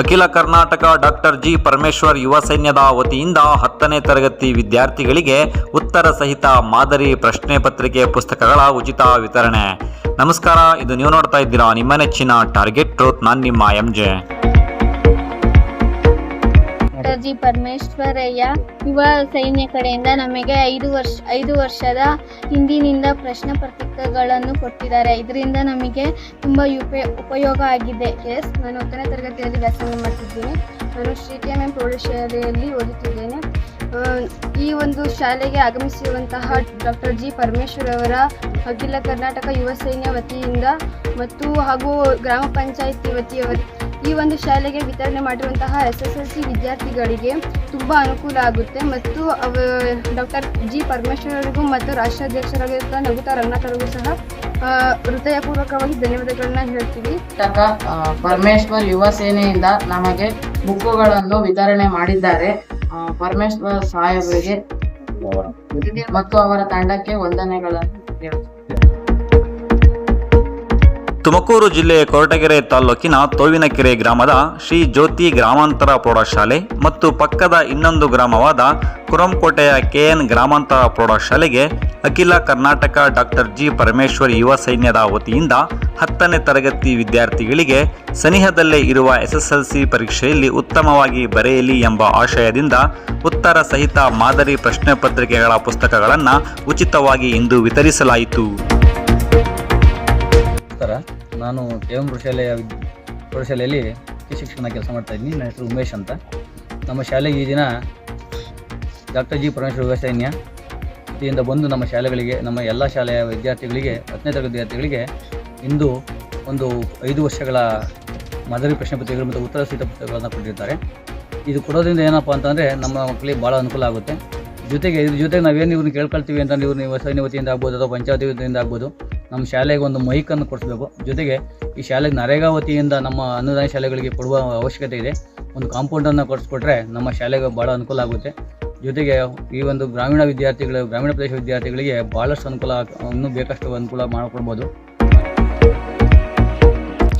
ಅಖಿಲ Karnataka doctor G Parameshwar ಯುವ ಸೈನ್ಯದ ವತಿಯಿಂದ ಹತ್ತನೇ ತರಗತಿ ವಿದ್ಯಾರ್ಥಿಗಳಿಗೆ ಉತ್ತರ ಸಹಿತ ಮಾದರಿ ಪ್ರಶ್ನೆ ಪತ್ರಿಕೆ ಪುಸ್ತಕಗಳ ಉಚಿತ ವಿತರಣೆ. ನಮಸ್ಕಾರ, ಇದು ನೀವು ನೋಡ್ತಾ ಇದ್ದೀರಾ ನಿಮ್ಮ ನೆಚ್ಚಿನ ಟಾರ್ಗೆಟ್ ಟ್ರೂತ್ ನಾನು ನಿಮ್ಮ M J doctor G Parameshwaraiah ಯುವ ಸೈನ್ಯ ಕಡೆಯಿಂದ ನಮಗೆ ಐದು ವರ್ಷ, ಐದು ವರ್ಷದ ಹಿಂದಿನಿಂದ ಪ್ರಶ್ನೆ ಪತ್ರಿಕೆಗಳನ್ನು ಕೊಟ್ಟಿದ್ದಾರೆ. ಇದರಿಂದ ನಮಗೆ ತುಂಬ ಉಪಯೋ, ಉಪಯೋಗ ಆಗಿದೆ. ಎಸ್, ನಾನು ಹತ್ತನೇ ತರಗತಿಯಲ್ಲಿ ವ್ಯಾಸಂಗ ಮಾಡ್ತಿದ್ದೀನಿ. ನಾನು ಶ್ರೀ ಎಂ ಎಂ ಪ್ರೌಢಶಾಲೆಯಲ್ಲಿ ಓದುತ್ತಿದ್ದೇನೆ. ಈ ಒಂದು ಶಾಲೆಗೆ ಆಗಮಿಸಿರುವಂತಹ ಡಾಕ್ಟರ್ ಜಿ ಪರಮೇಶ್ವರ್ ಅವರ ಅಖಿಲ ಕರ್ನಾಟಕ ಯುವ ಸೈನ್ಯ ವತಿಯಿಂದ ಮತ್ತು ಹಾಗೂ ಗ್ರಾಮ ಪಂಚಾಯಿತಿ ವತಿಯವರ ಈ ಒಂದು ಶಾಲೆಗೆ ವಿತರಣೆ ಮಾಡಿರುವಂತಹ ಎಸ್ ಎಸ್ ಎಲ್ ಸಿ ವಿದ್ಯಾರ್ಥಿಗಳಿಗೆ ತುಂಬ ಅನುಕೂಲ ಆಗುತ್ತೆ ಮತ್ತು ಅವ ಡಾಕ್ಟರ್ ಜಿ ಪರಮೇಶ್ವರರಿಗೂ ಮತ್ತು ರಾಷ್ಟ್ರಾಧ್ಯಕ್ಷರಾಗಿರುವಂತಹ ನಗುತಾ ರಂಗನಾಥ್ ಅವರಿಗೂ ಸಹ ಹೃದಯಪೂರ್ವಕವಾಗಿ ಧನ್ಯವಾದಗಳನ್ನ ಹೇಳ್ತೀವಿ ಪರಮೇಶ್ವರ್ ಯುವ ಸೇನೆಯಿಂದ ನಮಗೆ ಬುಕ್ಕುಗಳನ್ನು ವಿತರಣೆ ಮಾಡಿದ್ದಾರೆ ಪರಮೇಶ್ವರ್ ಸಾಹೇಬರಿಗೆ ಮತ್ತು ಅವರ ತಂಡಕ್ಕೆ ವಂದನೆಗಳನ್ನು. ತುಮಕೂರು ಜಿಲ್ಲೆಯ ಕೊರಟಗೆರೆ ತಾಲ್ಲೂಕಿನ ತೋವಿನಕೆರೆ ಗ್ರಾಮದ ಶ್ರೀ ಜ್ಯೋತಿ ಗ್ರಾಮಾಂತರ ಪ್ರೌಢಶಾಲೆ ಮತ್ತು ಪಕ್ಕದ ಇನ್ನೊಂದು ಗ್ರಾಮವಾದ ಕುರಂಕೋಟೆಯ ಕೆಎನ್ ಗ್ರಾಮಾಂತರ ಪ್ರೌಢಶಾಲೆಗೆ ಅಖಿಲ ಕರ್ನಾಟಕ ಡಾಕ್ಟರ್ ಜಿ ಪರಮೇಶ್ವರ್ ಯುವ ಸೈನ್ಯದ ವತಿಯಿಂದ ಹತ್ತನೇ ತರಗತಿ ವಿದ್ಯಾರ್ಥಿಗಳಿಗೆ ಸನಿಹದಲ್ಲೇ ಇರುವ ಎಸ್ಎಸ್ಎಲ್ಸಿ ಪರೀಕ್ಷೆಯಲ್ಲಿ ಉತ್ತಮವಾಗಿ ಬರೆಯಲಿ ಎಂಬ ಆಶಯದಿಂದ ಉತ್ತರ ಸಹಿತ ಮಾದರಿ ಪ್ರಶ್ನೆ ಪತ್ರಿಕೆಗಳ ಪುಸ್ತಕಗಳನ್ನು ಉಚಿತವಾಗಿ ಇಂದು ವಿತರಿಸಲಾಯಿತು. ನಮಸ್ಕಾರ ನಾನು ಕೆಎಂ ಪ್ರಶಾಲೆಯ ಪ್ರೌಢಶಾಲೆಯ ಪ್ರೌಢಶಾಲೆಯಲ್ಲಿ ಕೃಷಿ ಶಿಕ್ಷಣ ಕೆಲಸ ಮಾಡ್ತಾ ಇದ್ದೀನಿ. ನನ್ನ ಹೆಸರು ಉಮೇಶ್ ಅಂತ. ನಮ್ಮ ಶಾಲೆಗೆ ಈ ದಿನ ಡಾಕ್ಟರ್ ಜಿ ಪರಮೇಶ್ವರ ಯುವ ಸೈನ್ಯ ವತಿಯಿಂದ ಬಂದು ನಮ್ಮ ಶಾಲೆಗಳಿಗೆ, ನಮ್ಮ ಎಲ್ಲ ಶಾಲೆಯ ವಿದ್ಯಾರ್ಥಿಗಳಿಗೆ, ಹತ್ತನೇ ತರಗತಿ ವಿದ್ಯಾರ್ಥಿಗಳಿಗೆ ಇಂದು ಒಂದು ಐದು ವರ್ಷಗಳ ಮಾದರಿ ಪ್ರಶ್ನೆ ಪತ್ರಿಕೆಗಳು ಮತ್ತು ಉತ್ತರ ಸಹಿತ ಪುಸ್ತಕಗಳನ್ನು ಕೊಟ್ಟಿರ್ತಾರೆ. ಇದು ಕೊಡೋದ್ರಿಂದ ಏನಪ್ಪ ಅಂತಂದರೆ ನಮ್ಮ ಮಕ್ಕಳಿಗೆ ಭಾಳ ಅನುಕೂಲ ಆಗುತ್ತೆ. ಜೊತೆಗೆ ಇದ್ರ ಜೊತೆಗೆ ನಾವೇನು ಇವ್ರನ್ನ ಕೇಳ್ಕೊಳ್ತೀವಿ ಅಂತ ಇವ್ರನ್ನ ಸೈನ್ಯ ವತಿಯಿಂದ ಆಗ್ಬೋದು ಅಥವಾ ಪಂಚಾಯತಿ ವತಿಯಿಂದ ಆಗ್ಬೋದು. ನಮ್ಮ ಶಾಲೆಗೆ ಒಂದು ಮೈಕನ್ನು ಕೊಡಿಸ್ಬೇಕು. ಜೊತೆಗೆ ಈ ಶಾಲೆಗೆ ನರೇಗಾ ವತಿಯಿಂದ ನಮ್ಮ ಅನುದಾನ ಶಾಲೆಗಳಿಗೆ ಕೊಡುವ ಅವಶ್ಯಕತೆ ಇದೆ. ಒಂದು ಕಾಂಪೌಂಡನ್ನು ಕೊಡಿಸ್ಕೊಟ್ರೆ ನಮ್ಮ ಶಾಲೆಗೆ ಭಾಳ ಅನುಕೂಲ ಆಗುತ್ತೆ. ಜೊತೆಗೆ ಈ ಒಂದು ಗ್ರಾಮೀಣ ವಿದ್ಯಾರ್ಥಿಗಳು, ಗ್ರಾಮೀಣ ಪ್ರದೇಶ ವಿದ್ಯಾರ್ಥಿಗಳಿಗೆ ಭಾಳಷ್ಟು ಅನುಕೂಲ ಇನ್ನೂ ಬೇಕಷ್ಟು ಅನುಕೂಲ ಮಾಡಿಕೊಡ್ಬೋದು.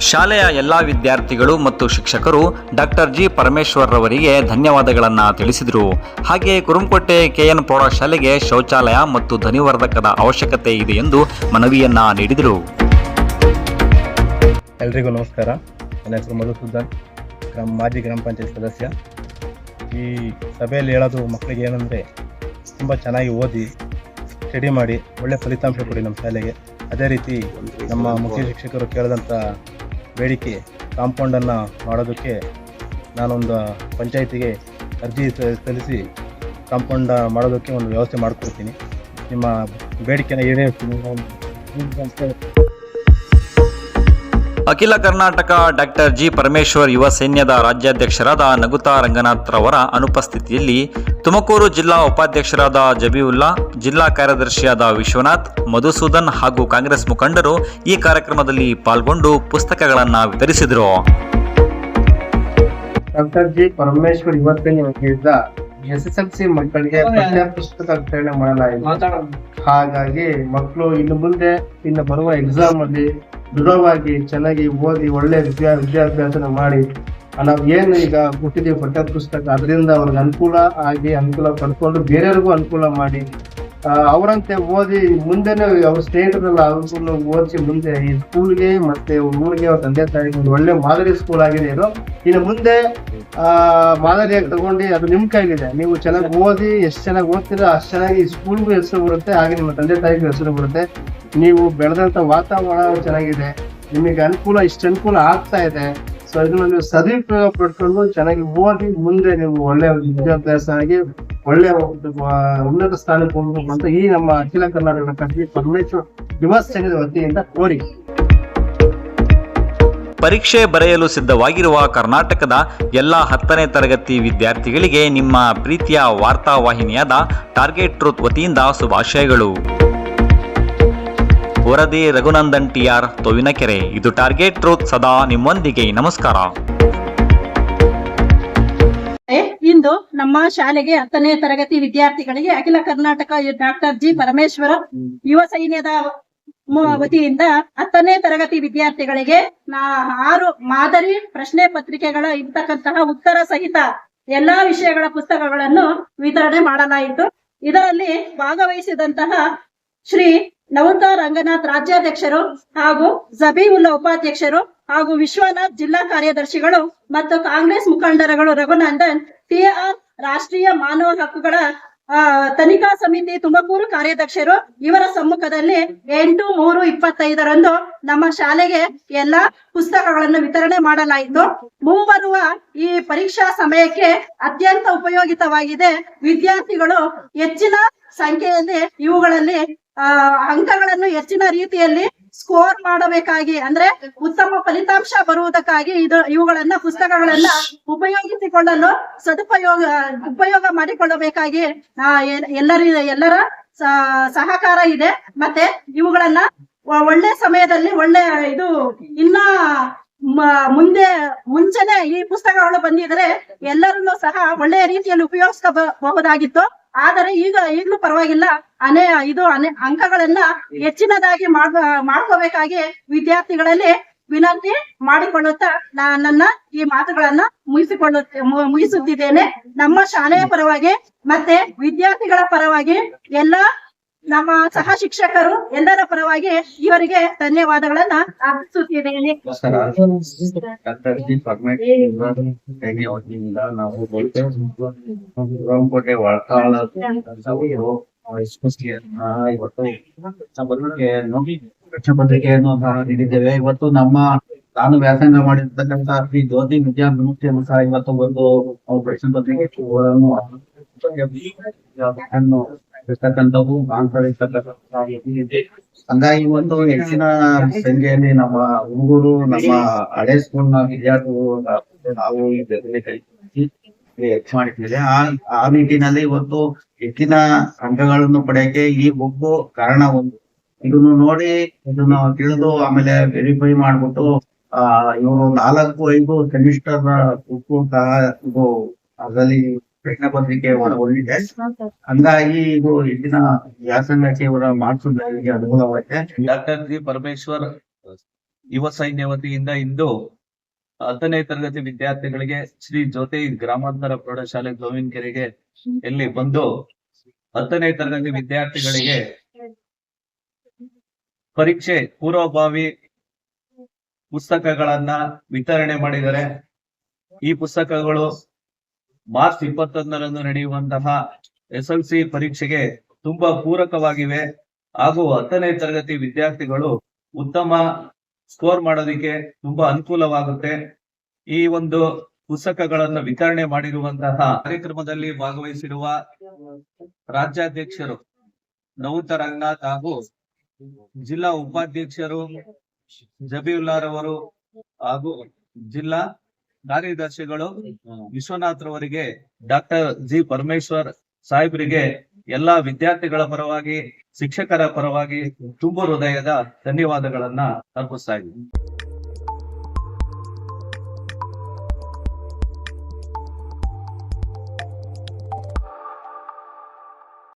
ಶಾಲೆಯ ಎಲ್ಲ ವಿದ್ಯಾರ್ಥಿಗಳು ಮತ್ತು ಶಿಕ್ಷಕರು ಡಾಕ್ಟರ್ ಜಿ ಪರಮೇಶ್ವರ್ರವರಿಗೆ ಧನ್ಯವಾದಗಳನ್ನು ತಿಳಿಸಿದರು. ಹಾಗೆ ಕುರುಂಕೋಟೆ ಕೆಎನ್ ಪ್ರೌಢಶಾಲೆಗೆ ಶೌಚಾಲಯ ಮತ್ತು ಧ್ವನಿವರ್ಧಕದ ಅವಶ್ಯಕತೆ ಇದೆ ಎಂದು ಮನವಿಯನ್ನ ನೀಡಿದರು. ಎಲ್ರಿಗೂ ನಮಸ್ಕಾರ. ನನ್ನ ಹೆಸರು ಮಧುಸೂದನ್ ಗ್ರಾಮ, ಮಾಜಿ ಗ್ರಾಮ ಪಂಚಾಯತ್ ಸದಸ್ಯ. ಈ ಸಭೆಯಲ್ಲಿ ಹೇಳೋದು ಮಕ್ಕಳಿಗೆ ಏನಂದರೆ ತುಂಬ ಚೆನ್ನಾಗಿ ಓದಿ, ಸ್ಟಡಿ ಮಾಡಿ ಒಳ್ಳೆ ಫಲಿತಾಂಶ ಕೊಡಿ ನಮ್ಮ ಶಾಲೆಗೆ. ಅದೇ ರೀತಿ ನಮ್ಮ ಮುಖ್ಯ ಶಿಕ್ಷಕರು ಕೇಳಿದಂಥ ಬೇಡಿಕೆ ಕಾಂಪೌಂಡನ್ನು ಮಾಡೋದಕ್ಕೆ ನಾನೊಂದು ಪಂಚಾಯತಿಗೆ ಅರ್ಜಿ ಸಲ್ಲಿಸಿ ಕಾಂಪೌಂಡ್ ಮಾಡೋದಕ್ಕೆ ಒಂದು ವ್ಯವಸ್ಥೆ ಮಾಡಿಕೊಡ್ತೀನಿ. ನಿಮ್ಮ ಬೇಡಿಕೆನ ಈಡೇರಿಸ್ತೀನಿ. ಅಖಿಲ ಕರ್ನಾಟಕ ಡಾಕ್ಟರ್ ಜಿ ಪರಮೇಶ್ವರ್ ಯುವ ಸೈನ್ಯದ ರಾಜ್ಯಾಧ್ಯಕ್ಷರಾದ ನಗುತಾ ರಂಗನಾಥ್ ರವರ ಅನುಪಸ್ಥಿತಿಯಲ್ಲಿ ತುಮಕೂರು ಜಿಲ್ಲಾ ಉಪಾಧ್ಯಕ್ಷರಾದ ಜಬೀವುಲ್ಲಾ ಜಿಲ್ಲಾ ಕಾರ್ಯದರ್ಶಿಯಾದ ವಿಶ್ವನಾಥ್ ಮಧುಸೂದನ್ ಹಾಗೂ ಕಾಂಗ್ರೆಸ್ ಮುಖಂಡರು ಈ ಕಾರ್ಯಕ್ರಮದಲ್ಲಿ ಪಾಲ್ಗೊಂಡು ಪುಸ್ತಕಗಳನ್ನು ವಿತರಿಸಿದರು. ಡಾಕ್ಟರ್ ಜಿ ಪರಮೇಶ್ವರ್ ಇವತ್ತೇ ನಿಮಗಿದ್ದ ಎಸ್ ಎಸ್ ಎಲ್ ಸಿ ಮಕ್ಕಳಿಗೆ ಪಠ್ಯ ಪುಸ್ತಕ ವಿತರಣೆ ಮಾಡಲಾಯಿತು ಹಾಗಾಗಿ ಮಕ್ಕಳು ಇನ್ನು ಮುಂದೆ ಇನ್ನು ಬರುವ ಎಕ್ಸಾಮ್ ಅಲ್ಲಿ ದೃಢವಾಗಿ ಚೆನ್ನಾಗಿ ಓದಿ ಒಳ್ಳೆ ವಿದ್ಯಾ ವಿದ್ಯಾಭ್ಯಾಸನ ಮಾಡಿ. ನಾವು ಏನು ಈಗ ಕೊಟ್ಟಿದ್ದೀವಿ ಪಠ್ಯ ಪುಸ್ತಕ, ಅದರಿಂದ ಅವ್ರಿಗೆ ಅನುಕೂಲ ಆಗಿ ಅನುಕೂಲ ಪಡ್ಕೊಂಡು ಬೇರೆಯವ್ರಿಗೂ ಅನುಕೂಲ ಮಾಡಿ. ಅವರಂತೆ ಓದಿ ಮುಂದೆನೇ ಅವ್ರ ಸ್ನೇಹಿತರೆಲ್ಲ ಅವ್ರನ್ನು ಓದಿಸಿ ಮುಂದೆ ಈ ಸ್ಕೂಲ್ಗೆ ಮತ್ತೆ ಊರಿಗೆ ಅವ್ರ ತಂದೆ ತಾಯಿಗೆ ಒಂದು ಒಳ್ಳೆ ಮಾದರಿ ಸ್ಕೂಲ್ ಆಗಿದೆ ಇದು. ಇನ್ನು ಮುಂದೆ, ಆ ಮಾದರಿಯಾಗಿ ತಗೊಂಡು ಅದು ನಿಮ್ ಕೈಲಿದೆ. ನೀವು ಚೆನ್ನಾಗಿ ಓದಿ ಎಷ್ಟು ಚೆನ್ನಾಗಿ ಓದ್ತೀರಾ ಅಷ್ಟು ಚೆನ್ನಾಗಿ ಸ್ಕೂಲ್ಗೂ ಹೆಸರು ಬರುತ್ತೆ, ಹಾಗೆ ನಿಮ್ಮ ತಂದೆ ತಾಯಿಗೂ ಹೆಸರು ಬರುತ್ತೆ. ನೀವು ಬೆಳೆದಂತ ವಾತಾವರಣ ಚೆನ್ನಾಗಿದೆ. ನಿಮಗೆ ಅನುಕೂಲ, ಇಷ್ಟು ಅನುಕೂಲ ಆಗ್ತಾ ಇದೆ. ಸೊ ಇದನ್ನ ನೀವು ಸದುಪಯೋಗ ಪಡ್ಕೊಂಡು ಚೆನ್ನಾಗಿ ಓದಿ ಮುಂದೆ ನೀವು ಒಳ್ಳೆ ವಿದ್ಯಾಭ್ಯಾಸ ಆಗಿ ಒಳ್ಳೆ ಒಂದು, ಉನ್ನತ ಸ್ಥಾನಕ್ಕೆ ಹೋಗಬೇಕು ಅಂತ ಈ ನಮ್ಮ ಅಖಿಲ ಕರ್ನಾಟಕ ಕಟ್ಟಿ ಪರಮೇಶ್ವರ್ ಯುವ ಸಂಘದ ವತಿಯಿಂದ ಕೋರಿಕೆ. ಪರೀಕ್ಷೆ ಬರೆಯಲು ಸಿದ್ಧವಾಗಿರುವ ಕರ್ನಾಟಕದ ಎಲ್ಲ ಹತ್ತನೇ ತರಗತಿ ವಿದ್ಯಾರ್ಥಿಗಳಿಗೆ ನಿಮ್ಮ ಪ್ರೀತಿಯ ವಾರ್ತಾವಾಹಿನಿಯಾದ ಟಾರ್ಗೆಟ್ ಟ್ರೂತ್ ವತಿಯಿಂದ ಶುಭಾಶಯಗಳು. ವರದಿ ರಘುನಂದನ್ ಟಿಆರ್ ತೋವಿನಕೆರೆ. ಇದು ಟಾರ್ಗೆಟ್ ಟ್ರೂತ್ ಸದಾ ನಿಮ್ಮೊಂದಿಗೆ. ನಮಸ್ಕಾರ. ನಮ್ಮ ಶಾಲೆಗೆ ಹತ್ತನೇ ತರಗತಿ ವಿದ್ಯಾರ್ಥಿಗಳಿಗೆ ಅಖಿಲ ಕರ್ನಾಟಕ ಡಾಕ್ಟರ್ ಜಿ ಪರಮೇಶ್ವರ ಯುವ ಸೈನ್ಯದ ವತಿಯಿಂದ ಹತ್ತನೇ ತರಗತಿ ವಿದ್ಯಾರ್ಥಿಗಳಿಗೆ ನಾ ಆರು ಮಾದರಿ ಪ್ರಶ್ನೆ ಪತ್ರಿಕೆಗಳ ಇರ್ತಕ್ಕಂತಹ ಉತ್ತರ ಸಹಿತ ಎಲ್ಲಾ ವಿಷಯಗಳ ಪುಸ್ತಕಗಳನ್ನು ವಿತರಣೆ ಮಾಡಲಾಯಿತು. ಇದರಲ್ಲಿ ಭಾಗವಹಿಸಿದಂತಹ ಶ್ರೀ ನವತಾ ರಂಗನಾಥ್ ರಾಜ್ಯಾಧ್ಯಕ್ಷರು ಹಾಗೂ ಜಬೀವುಲ್ಲಾ ಉಪಾಧ್ಯಕ್ಷರು ಹಾಗೂ ವಿಶ್ವನಾಥ್ ಜಿಲ್ಲಾ ಕಾರ್ಯದರ್ಶಿಗಳು ಮತ್ತು ಕಾಂಗ್ರೆಸ್ ಮುಖಂಡರುಗಳು ರಘುನಂದನ್, ಟಿಆರ್ ರಾಷ್ಟ್ರೀಯ ಮಾನವ ಹಕ್ಕುಗಳ ತನಿಖಾ ಸಮಿತಿ ತುಮಕೂರು ಕಾರ್ಯಾಧ್ಯಕ್ಷರು ಇವರ ಸಮ್ಮುಖದಲ್ಲಿ ಎಂಟು ಮೂರು ಇಪ್ಪತ್ತೈದರಂದು ನಮ್ಮ ಶಾಲೆಗೆ ಎಲ್ಲಾ ಪುಸ್ತಕಗಳನ್ನು ವಿತರಣೆ ಮಾಡಲಾಯಿತು. ಮುಂಬರುವ ಈ ಪರೀಕ್ಷಾ ಸಮಯಕ್ಕೆ ಅತ್ಯಂತ ಉಪಯೋಗಿತವಾಗಿದೆ ವಿದ್ಯಾರ್ಥಿಗಳು ಹೆಚ್ಚಿನ ಸಂಖ್ಯೆಯಲ್ಲಿ ಇವುಗಳಲ್ಲಿ ಅಂಕಗಳನ್ನು ಹೆಚ್ಚಿನ ರೀತಿಯಲ್ಲಿ ಸ್ಕೋರ್ ಮಾಡಬೇಕಾಗಿ, ಅಂದ್ರೆ ಉತ್ತಮ ಫಲಿತಾಂಶ ಬರುವುದಕ್ಕಾಗಿ ಇದು, ಇವುಗಳನ್ನ ಪುಸ್ತಕಗಳನ್ನ ಉಪಯೋಗಿಸಿಕೊಳ್ಳಲು ಸದುಪಯೋಗ, ಉಪಯೋಗ ಮಾಡಿಕೊಳ್ಳಬೇಕಾಗಿ ಎಲ್ಲರಿ, ಎಲ್ಲರ ಸಹಕಾರ ಇದೆ. ಮತ್ತೆ ಇವುಗಳನ್ನ ಒಳ್ಳೆ ಸಮಯದಲ್ಲಿ ಒಳ್ಳೆ ಇದು ಇನ್ನ ಮುಂದೆ, ಮುಂಚೆನೆ ಈ ಪುಸ್ತಕಗಳು ಬಂದಿದ್ರೆ ಎಲ್ಲರನ್ನೂ ಸಹ ಒಳ್ಳೆಯ ರೀತಿಯಲ್ಲಿ ಉಪಯೋಗಿಸಬಹುದಾಗಿತ್ತು ಆದರೆ ಈಗ, ಈಗಲೂ ಪರವಾಗಿಲ್ಲ. ಅನೇ, ಇದು ಅನೆ ಅಂಕಗಳನ್ನ ಹೆಚ್ಚಿನದಾಗಿ ಮಾಡ್, ಮಾಡ್ಕೋಬೇಕಾಗಿ ವಿದ್ಯಾರ್ಥಿಗಳಲ್ಲಿ ವಿನಂತಿ ಮಾಡಿಕೊಳ್ಳುತ್ತಾ ನನ್ನ ಈ ಮಾತುಗಳನ್ನ ಮುಗಿಸಿಕೊಳ್ಳುತ್ತೆ ಮುಗಿಸುತ್ತಿದ್ದೇನೆ. ನಮ್ಮ ಶಾಲೆಯ ಪರವಾಗಿ ಮತ್ತೆ ವಿದ್ಯಾರ್ಥಿಗಳ ಪರವಾಗಿ ಎಲ್ಲ ನಮ್ಮ ಸಹ ಶಿಕ್ಷಕರು ಎಲ್ಲರ ಪರವಾಗಿ ಇವರಿಗೆ ಧನ್ಯವಾದಗಳನ್ನ ಅರ್ಪಿಸುತ್ತಿದ್ದೇನೆ ಸಹ ನೀಡಿದ್ದೇವೆ. ಇವತ್ತು ನಮ್ಮ ನಾನು ವ್ಯಾಸಂಗ ಮಾಡಿರ್ತಕ್ಕಂಥ ಶ್ರೀ ಜ್ಯೋತಿ ವಿದ್ಯಾಭಿವೃದ್ಧಿಯನ್ನು ಸಹ ಇವತ್ತು ಒಂದು ಪ್ರಶ್ನೆ ಪತ್ರಿಕೆ ಇರ್ತಕ್ಕಂಥವು ಹಂಗಾಗಿ ಒಂದು ಹೆಚ್ಚಿನ ಸಂಖ್ಯೆಯಲ್ಲಿ ನಮ್ಮ ಹುಡುಗರು, ನಮ್ಮ ಹಳೆ ಸ್ಕೂಲ್ನ ವಿದ್ಯಾರ್ಥಿಗಳು ನಾವು ಮಾಡಿದ್ದೇವೆ. ಆ ಆ ನಿಟ್ಟಿನಲ್ಲಿ ಇವತ್ತು ಹೆಚ್ಚಿನ ಅಂಕಗಳನ್ನು ಪಡೆಯಕ್ಕೆ ಈ ಬುಕ್ ಕಾರಣ ಒಂದು. ಇದನ್ನು ನೋಡಿ ಇದನ್ನು ತಿಳಿದು ಆಮೇಲೆ ವೆರಿಫೈ ಮಾಡ್ಬಿಟ್ಟು, ಆ, ಇವರು ನಾಲ್ಕು, ಐದು ಸೆಮಿಸ್ಟರ್ ಸಹ ಇದು ಅದರಲ್ಲಿ ಪ್ರಶ್ನೆ ಪತ್ರಿಕೆ ಒಳಗೊಂಡಿದೆ ಹಂಗಾಗಿ ಇದು ಹೆಚ್ಚಿನ ವ್ಯಾಸಂಗಕ್ಕೆ ಇವರ ಮಾಡಿಸೋದಕ್ಕೆ ಅನುಕೂಲವಾಗಿದೆ ಡಾಕ್ಟರ್ ಜಿ ಪರಮೇಶ್ವರ್ ಯುವ ಸೈನ್ಯ ವತಿಯಿಂದ ಇಂದು ಹತ್ತನೇ ತರಗತಿ ವಿದ್ಯಾರ್ಥಿಗಳಿಗೆ ಶ್ರೀ ಜ್ಯೋತಿ ಗ್ರಾಮಾಂತರ ಪ್ರೌಢಶಾಲೆ ಗೋವಿಂದ್ಕೆರೆಗೆ ಇಲ್ಲಿ ಬಂದು ಹತ್ತನೇ ತರಗತಿ ವಿದ್ಯಾರ್ಥಿಗಳಿಗೆ ಪರೀಕ್ಷೆ ಪೂರ್ವಭಾವಿ ಪುಸ್ತಕಗಳನ್ನ ವಿತರಣೆ ಮಾಡಿದರೆ ಈ ಪುಸ್ತಕಗಳು ಮಾರ್ಚ್ ಇಪ್ಪತ್ತೊಂದರಂದು ನಡೆಯುವಂತಹ ಎಸ್ ಎಲ್ ಸಿ ಪರೀಕ್ಷೆಗೆ ತುಂಬಾ ಪೂರಕವಾಗಿವೆ. ಹಾಗೂ ಹತ್ತನೇ ತರಗತಿ ವಿದ್ಯಾರ್ಥಿಗಳು ಉತ್ತಮ ಸ್ಕೋರ್ ಮಾಡೋದಿಕ್ಕೆ ತುಂಬಾ ಅನುಕೂಲವಾಗುತ್ತೆ. ಈ ಒಂದು ಪುಸ್ತಕಗಳನ್ನು ವಿತರಣೆ ಮಾಡಿರುವಂತಹ ಕಾರ್ಯಕ್ರಮದಲ್ಲಿ ಭಾಗವಹಿಸಿರುವ ರಾಜ್ಯಾಧ್ಯಕ್ಷರು ನೌತ ರಂಗನಾಥ್ ಹಾಗೂ ಜಿಲ್ಲಾ ಉಪಾಧ್ಯಕ್ಷರು ಜಬೀವುಲ್ಲಾರವರು ಹಾಗೂ ಜಿಲ್ಲಾ ಕಾರ್ಯದರ್ಶಿಗಳು ವಿಶ್ವನಾಥ್ ರವರಿಗೆ, ಡಾಕ್ಟರ್ ಜಿ. ಪರಮೇಶ್ವರ್ ಸಾಹೇಬರಿಗೆ ಎಲ್ಲಾ ವಿದ್ಯಾರ್ಥಿಗಳ ಪರವಾಗಿ, ಶಿಕ್ಷಕರ ಪರವಾಗಿ ತುಂಬು ಹೃದಯದ ಧನ್ಯವಾದಗಳನ್ನ ಅರ್ಪಿಸ್ತಾ ಇದ್ದೀನಿ.